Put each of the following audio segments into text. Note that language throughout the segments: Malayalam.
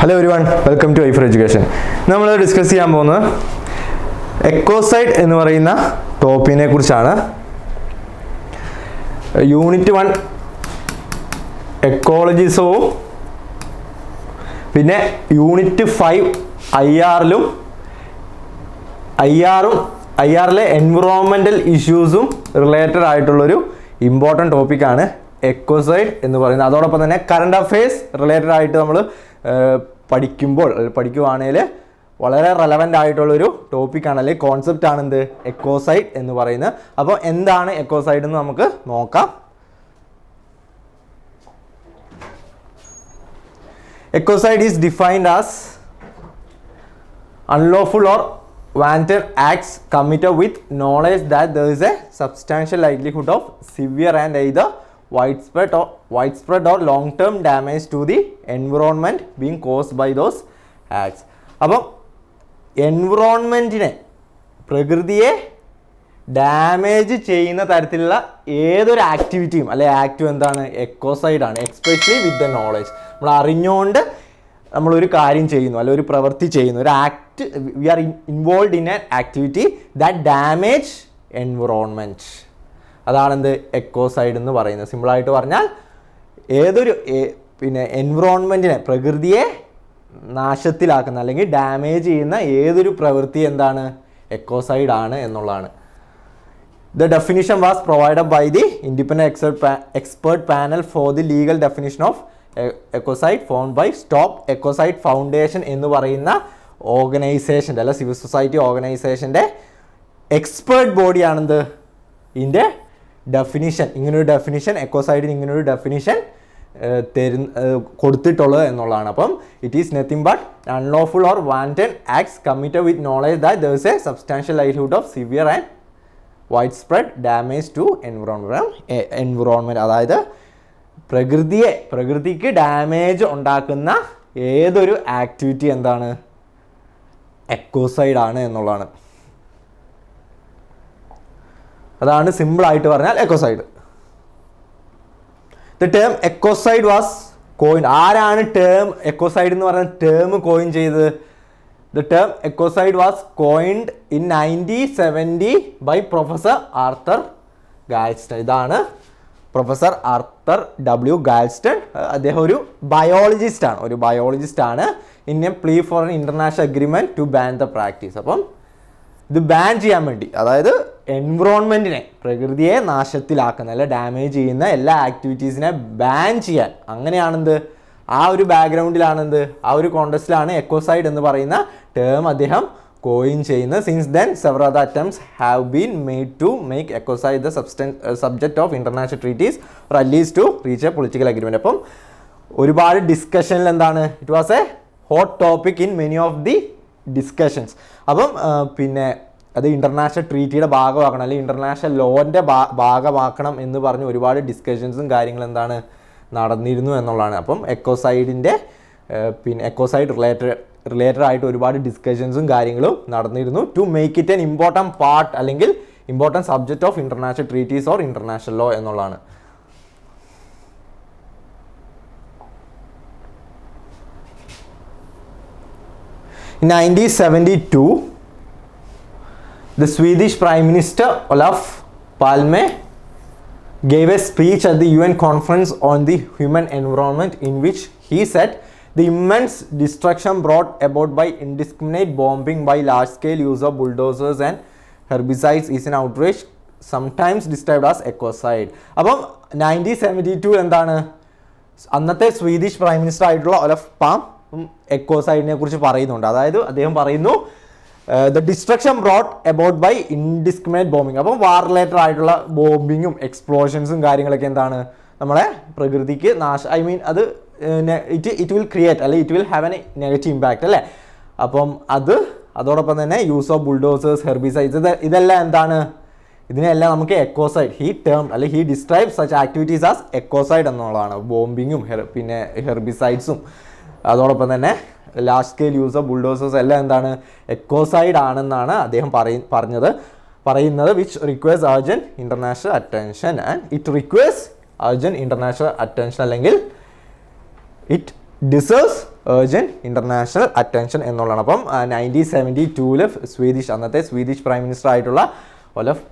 Hello everyone welcome to I four education നമ്മൾ ഡിസ്കസ് ചെയ്യാൻ പോകുന്നത് എക്കോസൈഡ് എന്ന് പറയുന്ന ടോപ്പിനെ കുറിച്ചാണ്. യൂണിറ്റ് വൺ എക്കോളജിസവും പിന്നെ യൂണിറ്റ് ഫൈവ് ഐ ആറിലും ഐ ആറും ഐ ആറിലെ എൻവിറോൺമെന്റൽ ഇഷ്യൂസും റിലേറ്റഡ് ആയിട്ടുള്ളൊരു ഇമ്പോർട്ടന്റ് ടോപ്പിക്കാണ് എക്കോസൈഡ് എന്ന് പറയുന്നത്. അതോടൊപ്പം തന്നെ കറണ്ട് അഫയേഴ്സ് റിലേറ്റഡ് ആയിട്ട് നമ്മൾ പഠിക്കുമ്പോൾ പഠിക്കുവാണെങ്കിൽ വളരെ റെലവന്റ് ആയിട്ടുള്ളൊരു ടോപ്പിക്കാണ് അല്ലെങ്കിൽ കോൺസെപ്റ്റ് ആണ് എന്ത്? എക്കോസൈഡ് എന്ന് പറയുന്നത്. അപ്പോൾ എന്താണ് എക്കോസൈഡ് എന്ന് നമുക്ക് നോക്കാം. Ecocide is defined as unlawful or വാന്റഡ് acts committed with knowledge that there is a substantial likelihood of severe and either either uh or widespread or long-term damage to the environment being caused by those acts. അപ്പം എൻവിറോൺമെന്റിനെ പ്രകൃതിയെ ഡാമേജ് ചെയ്യുന്ന തരത്തിലുള്ള ഏതൊരു ആക്ടിവിറ്റിയും അല്ലെ ആക്റ്റും എന്താണ്? എക്കോസൈഡ് ആണ് എക്സ്പെഷ്യലി വിത്ത് ദ നോളജ് നമ്മൾ അറിഞ്ഞുകൊണ്ട് നമ്മളൊരു കാര്യം ചെയ്യുന്നു അല്ലെ ഒരു പ്രവൃത്തി ചെയ്യുന്നു. ഒരു act we are involve in an activity that damage environment അതാണെന്ത്? Ecocide എന്ന് പറയുന്നത്. സിമ്പിളായിട്ട് പറഞ്ഞാൽ ഏതൊരു പിന്നെ എൻവിറോൺമെന്റിനെ പ്രകൃതിയെ നാശത്തിലാക്കുന്ന അല്ലെങ്കിൽ ഡാമേജ് ചെയ്യുന്ന ഏതൊരു പ്രവൃത്തി എന്താണ്? എക്കോസൈഡ് ആണ് എന്നുള്ളതാണ്. The definition was provide by the independent expert expert panel for the legal definition of ecocide formed by stop ecocide foundation എന്ന് പറയുന്ന ഓർഗനൈസേഷന്റെ അല്ല സിവിൽ സൊസൈറ്റി ഓർഗനൈസേഷന്റെ എക്സ്പേർട്ട് ബോഡിയാണെന്ത് ഇതിന്റെ ഡെഫിനിഷൻ ഇങ്ങനൊരു ഡെഫിനിഷൻ എക്കോസൈഡിന് ഇങ്ങനൊരു ഡെഫിനിഷൻ ഏഹ് കൊടുത്തിട്ടുള്ളത് എന്നുള്ളതാണ്. അപ്പം it is nothing but unlawful or wanted acts committed with knowledge that there is a substantial livelihood of severe and widespread damage to environment environment അതായത് പ്രകൃതിയെ പ്രകൃതിക്ക് ഡാമേജ് ഉണ്ടാക്കുന്ന ഏതൊരു ആക്ടിവിറ്റി എന്താണ്? എക്കോസൈഡ് ആണ് എന്നുള്ളതാണ്. അതാണ് സിമ്പിൾ ആയിട്ട് പറഞ്ഞാൽ ecocide the term ecocide was coin ആരാണ് ടേം എക്കോസൈഡ് എന്ന് പറയുന്ന ടേം കോയിൻ ചെയ്തത്? The term ecocide was coined in ninety seventy by professor Arthur Galston ഇതാണ് പ്രൊഫസർ ആർത്തർ ഡബ്ല്യു ഗാൽസ്റ്റൺ അദ്ദേഹം ഒരു ബയോളജിസ്റ്റാണ് ഒരു ബയോളജിസ്റ്റാണ് a plea for an international agreement to ban the practice അപ്പം ഇത് ബാൻ ചെയ്യാൻ വേണ്ടി. അതായത് എൻവറോൺമെന്റിനെ പ്രകൃതിയെ നാശത്തിലാക്കുന്ന അല്ലെ ഡാമേജ് ചെയ്യുന്ന എല്ലാ ആക്ടിവിറ്റീസിനെ ബാൻ ചെയ്യാൻ. അങ്ങനെയാണെന്ത്? ആ ഒരു ബാക്ക്ഗ്രൗണ്ടിലാണെന്ത് ആ ഒരു കോണ്ടസ്റ്റിലാണ് എക്കോസൈഡ് എന്ന് പറയുന്ന ടേം അദ്ദേഹം കോയിൻ ചെയ്യുന്നത് since then several other attempts have been made to make ecocide the substance subject of international treaties or to reach a political agreement അപ്പം ഒരുപാട് ഡിസ്കഷനിൽ എന്താണ്? It was a hot topic in many of the discussions അപ്പം പിന്നെ അത് ഇന്റർനാഷണൽ ട്രീറ്റിയുടെ ഭാഗമാക്കണം അല്ലെങ്കിൽ ഇന്റർനാഷണൽ ലോന്റെ ഭാഗമാക്കണം എന്ന് പറഞ്ഞ് ഒരുപാട് ഡിസ്കഷൻസും കാര്യങ്ങളും എന്താണ് നടന്നിരുന്നു എന്നുള്ളതാണ്. അപ്പം എക്കോസൈഡിന്റെ പിന്നെ എക്കോസൈഡ് റിലേറ്റഡ് റിലേറ്റഡ് ആയിട്ട് ഒരുപാട് ഡിസ്കഷൻസും കാര്യങ്ങളും നടന്നിരുന്നു. To make it an important part അല്ലെങ്കിൽ important subject of international treaties or international law എന്നുള്ളതാണ്. In 1972, the Swedish Prime Minister Olaf Palme gave a speech at the UN conference on the human environment in which he said the immense destruction brought about by indiscriminate bombing by large scale use of bulldozers and herbicides is an outrage sometimes described as ecocide അപ്പം നയന്റീൻ സെവന്റി ടു എന്താണ് അന്നത്തെ സ്വീഡിഷ് പ്രൈം മിനിസ്റ്റർ ആയിട്ടുള്ള ഒലഫ് പാം എക്കോസൈഡിനെ കുറിച്ച് പറയുന്നുണ്ട്. അതായത് അദ്ദേഹം പറയുന്നു the destruction brought about by indiscriminate bombing അപ്പം വാർ റിലേറ്റഡ് ആയിട്ടുള്ള ബോംബിങ്ങും എക്സ്പ്ലോഷൻസും കാര്യങ്ങളൊക്കെ എന്താണ്? നമ്മളെ പ്രകൃതിക്ക് നാശ ഐ മീൻ അത് ഇറ്റ് ഇറ്റ് വിൽ ക്രിയേറ്റ് അല്ലെ it will have an negative impact അല്ലേ? അപ്പം അത് അതോടൊപ്പം തന്നെ യൂസ് ഓഫ് ബുൾഡോസേഴ്സ് ഹെർബിസൈഡ്സ് ഇത് ഇതെല്ലാം എന്താണ്? ഇതിനെല്ലാം നമുക്ക് എക്കോസൈഡ് ഹീ ടേം അല്ലെ he describe such activities as ecocide എന്നുള്ളതാണ്. ബോംബിങ്ങും പിന്നെ ഹെർബിസൈഡ്സും അതോടൊപ്പം തന്നെ ലാസ്റ്റ് സ്കെയിൽ യൂസർ ബുൾഡോസേഴ്സ് എല്ലാം എന്താണ്? എക്കോസൈഡ് ആണെന്നാണ് അദ്ദേഹം പറയ പറഞ്ഞത്. പറയുന്നത് which requires urgent international attention and it requires urgent international attention അല്ലെങ്കിൽ it deserves urgent international attention എന്നുള്ളതാണ്. അപ്പം നയന്റീൻ സെവന്റി ടൂവിൽ സ്വീഡിഷ് അന്നത്തെ സ്വീഡിഷ് പ്രൈം മിനിസ്റ്റർ ആയിട്ടുള്ള ഒലഫ്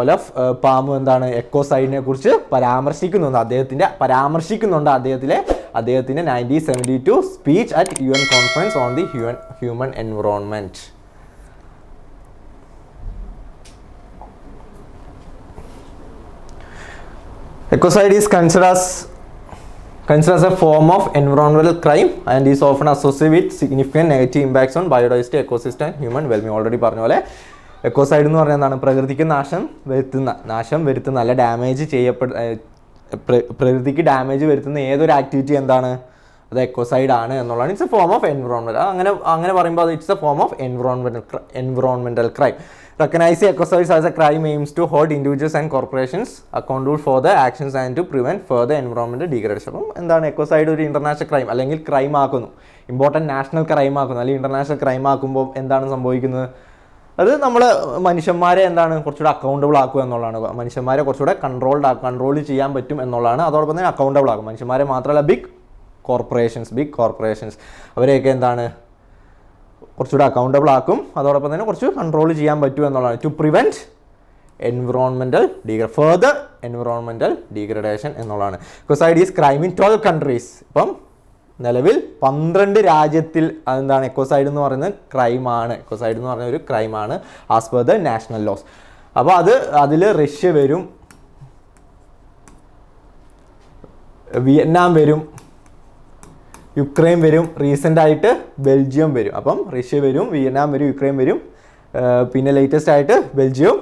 ഒലഫ് പാമു എന്താണ് എക്കോസൈഡിനെ കുറിച്ച് പരാമർശിക്കുന്നുണ്ട്. അദ്ദേഹത്തിന്റെ പരാമർശിക്കുന്നുണ്ട് അദ്ദേഹത്തിലെ അദ്ദേഹത്തിന്റെ nineteen seventy two speech at U N conference on the human human environment Ecocide is considered as considered as a form of environmental crime and is often associated with significant negative impacts on biodiversity, ecosystem, and human well-being. Already പറഞ്ഞ പോലെ എക്കോസൈഡ് എന്ന് പറയുന്നത് എന്താണ് പ്രകൃതിക്ക് നാശം വരുത്തുന്ന നാശം വരുത്തുന്ന അല്ല ഡാമേജ് ചെയ്യപ്പെടു ഏർ പ്ര- പ്രകൃതിക്ക് ഡാമേജ് വരുത്തുന്ന ഏതൊരു ആക്ടിവിറ്റി എന്താണ്? അത് എക്കോസൈഡ് ആണ് എന്നുള്ളതാണ്. It's a form of environment അങ്ങനെ അങ്ങനെ പറയുമ്പോൾ അത് it's a form of environmental environmental crime recognise ecocides as a crime aims to hold individuals and corporations accountable for the actions and to prevent further environment degradation അപ്പം എന്താണ് എക്കോസൈഡ് ഒരു ഇന്റർനാഷണൽ ക്രൈം അല്ലെങ്കിൽ ക്രൈം ആക്കുന്നു. ഇമ്പോർട്ടന്റ് നാഷണൽ ക്രൈം ആക്കുന്നു. അല്ലെങ്കിൽ ഇന്റർനാഷണൽ ക്രൈം ആക്കുമ്പോൾ എന്താണ് സംഭവിക്കുന്നത്? അത് നമ്മൾ മനുഷ്യന്മാരെ എന്താണ് കുറച്ചുകൂടെ അക്കൗണ്ടബിൾ ആക്കുക എന്നുള്ളതാണ്. മനുഷ്യന്മാരെ കുറച്ചുകൂടെ കൺട്രോൾഡ് ആക്കുക കൺട്രോൾ ചെയ്യാൻ പറ്റും എന്നുള്ളതാണ്. അതോടൊപ്പം തന്നെ അക്കൗണ്ടബിൾ ആക്കും. മനുഷ്യന്മാരെ മാത്രമല്ല ബിഗ് കോർപ്പറേഷൻസ് ബിഗ് കോർപ്പറേഷൻസ് അവരെയൊക്കെ എന്താണ് കുറച്ചുകൂടെ അക്കൗണ്ടബിൾ ആക്കും. അതോടൊപ്പം തന്നെ കുറച്ച് കൺട്രോൾ ചെയ്യാൻ പറ്റും എന്നുള്ളതാണ്. To prevent environmental degradation further environmental degradation എന്നുള്ളതാണ്. Because I is crime in twelve countries ഇപ്പം നിലവിൽ പന്ത്രണ്ട് രാജ്യത്തിൽ എന്താണ് എക്കോസൈഡ് എന്ന് പറയുന്നത് ക്രൈമാണ് എക്കോസൈഡ് എന്ന് പറയുന്ന ഒരു ക്രൈമാണ് as per the national laws അപ്പോൾ അത് അതിൽ റഷ്യ വരും വിയറ്റ്നാം വരും യുക്രൈൻ വരും റീസെന്റ് ആയിട്ട് ബെൽജിയം വരും. അപ്പം റഷ്യ വരും വിയറ്റ്നാം വരും യുക്രൈൻ വരും. പിന്നെ ലേറ്റസ്റ്റ് ആയിട്ട് ബെൽജിയം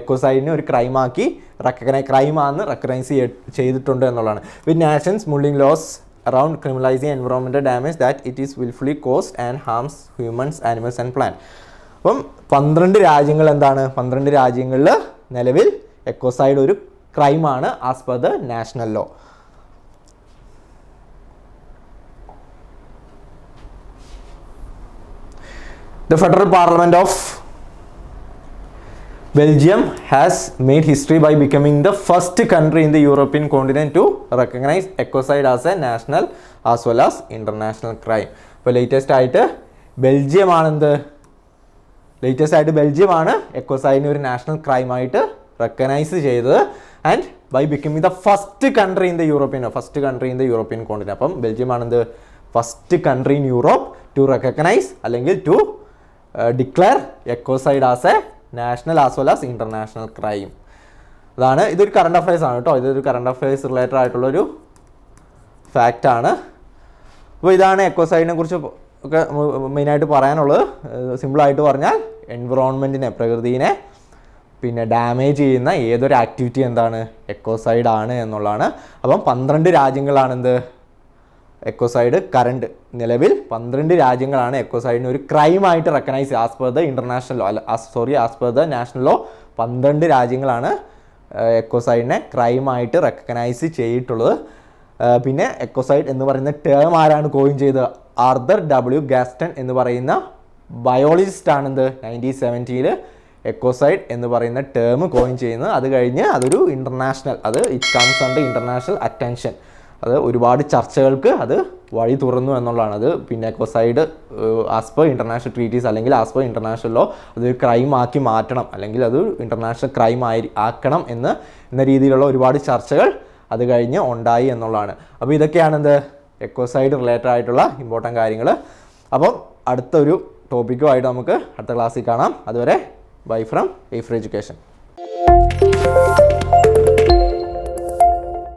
എക്കോസൈഡിനെ ഒരു ക്രൈമാക്കി റെക്കഗ്നൈ ക്രൈമാണെന്ന് റെക്കഗ്നൈസ് ചെയ്തിട്ടുണ്ട് എന്നുള്ളതാണ്. With nations mulling laws around criminalizing environmental damage that it is willfully caused and harms humans, animals and plant. അപ്പം പന്ത്രണ്ട് രാജ്യങ്ങൾ എന്താണ് പന്ത്രണ്ട് രാജ്യങ്ങളിൽ നിലവിൽ എക്കോസൈഡ് ഒരു ക്രൈമാണ് as per the national law The Federal Parliament of Belgium has made history by becoming the first country in the European continent to recognise ecocide as a national as well as international crime ഇപ്പോൾ ലേറ്റസ്റ്റ് ആയിട്ട് ബെൽജിയം ആണെന്ത്? ലേറ്റസ്റ്റ് ആയിട്ട് ബെൽജിയം ആണ് എക്കോസൈഡിനെ ഒരു നാഷണൽ ക്രൈം ആയിട്ട് റെക്കഗ്നൈസ് ചെയ്തത്. And by becoming the first country in the European first country in the European continent അപ്പം Belgium ആണെന്ത്? First country in Europe to recognise അല്ലെങ്കിൽ to declare ecocide as a national as well as international crime അതാണ് ഇതൊരു കറണ്ട് അഫയേഴ്സ് ആണ് കേട്ടോ ഇതൊരു കറണ്ട് അഫയേഴ്സ് റിലേറ്റഡ് ആയിട്ടുള്ളൊരു ഫാക്റ്റാണ് അപ്പോൾ ഇതാണ് എക്കോസൈഡിനെ കുറിച്ച് ഒക്കെ മെയിനായിട്ട് പറയാനുള്ളത്. സിമ്പിളായിട്ട് പറഞ്ഞാൽ എൻവിറോൺമെന്റിനെ പ്രകൃതിയെ പിന്നെ ഡാമേജ് ചെയ്യുന്ന ഏതൊരു ആക്ടിവിറ്റി എന്താണ്? എക്കോസൈഡ് ആണ് എന്നുള്ളതാണ്. അപ്പം പന്ത്രണ്ട് രാജ്യങ്ങളാണ് എന്ത്? എക്കോസൈഡ് കറണ്ട് നിലവിൽ പന്ത്രണ്ട് രാജ്യങ്ങളാണ് എക്കോസൈഡിന് ഒരു ക്രൈമായിട്ട് recognise as per the international law അല്ല sorry as per the national law പന്ത്രണ്ട് രാജ്യങ്ങളാണ് എക്കോസൈഡിനെ ക്രൈമായിട്ട് റെക്കഗ്നൈസ് ചെയ്തിട്ടുള്ളത്. പിന്നെ എക്കോസൈഡ് എന്ന് പറയുന്ന ടേം ആരാണ് കോയിൻ ചെയ്തത്? ആർദർ ഡബ്ല്യു ഗാസ്റ്റൺ എന്ന് പറയുന്ന ബയോളജിസ്റ്റ് ആണെന്ത്? നയന്റീൻ സെവന്റിയിൽ എക്കോസൈഡ് എന്ന് പറയുന്ന ടേം കോയിൻ ചെയ്യുന്നത്. അത് കഴിഞ്ഞ് അതൊരു ഇന്റർനാഷണൽ അത് it comes under international attention അത് ഒരുപാട് ചർച്ചകൾക്ക് അത് വഴി തുറന്നു എന്നുള്ളതാണ്. അത് പിന്നെ ecocide as per international treaties അല്ലെങ്കിൽ ആസ് പെർ ഇന്റർനാഷണൽ ലോ അതൊരു ക്രൈം ആക്കി മാറ്റണം. അല്ലെങ്കിൽ അത് ഇന്റർനാഷണൽ ക്രൈം ആയി ആക്കണം എന്ന് എന്ന രീതിയിലുള്ള ഒരുപാട് ചർച്ചകൾ അത് കഴിഞ്ഞ് ഉണ്ടായി എന്നുള്ളതാണ്. അപ്പോൾ ഇതൊക്കെയാണ് എന്ത് എക്കോസൈഡ് റിലേറ്റഡ് ആയിട്ടുള്ള ഇമ്പോർട്ടന്റ് കാര്യങ്ങൾ അപ്പം അടുത്തൊരു ടോപ്പിക്കുമായിട്ട് നമുക്ക് അടുത്ത ക്ലാസ്സിൽ കാണാം. അതുവരെ ബൈ ഫ്രം എയ്ഫർ എഡ്യൂക്കേഷൻ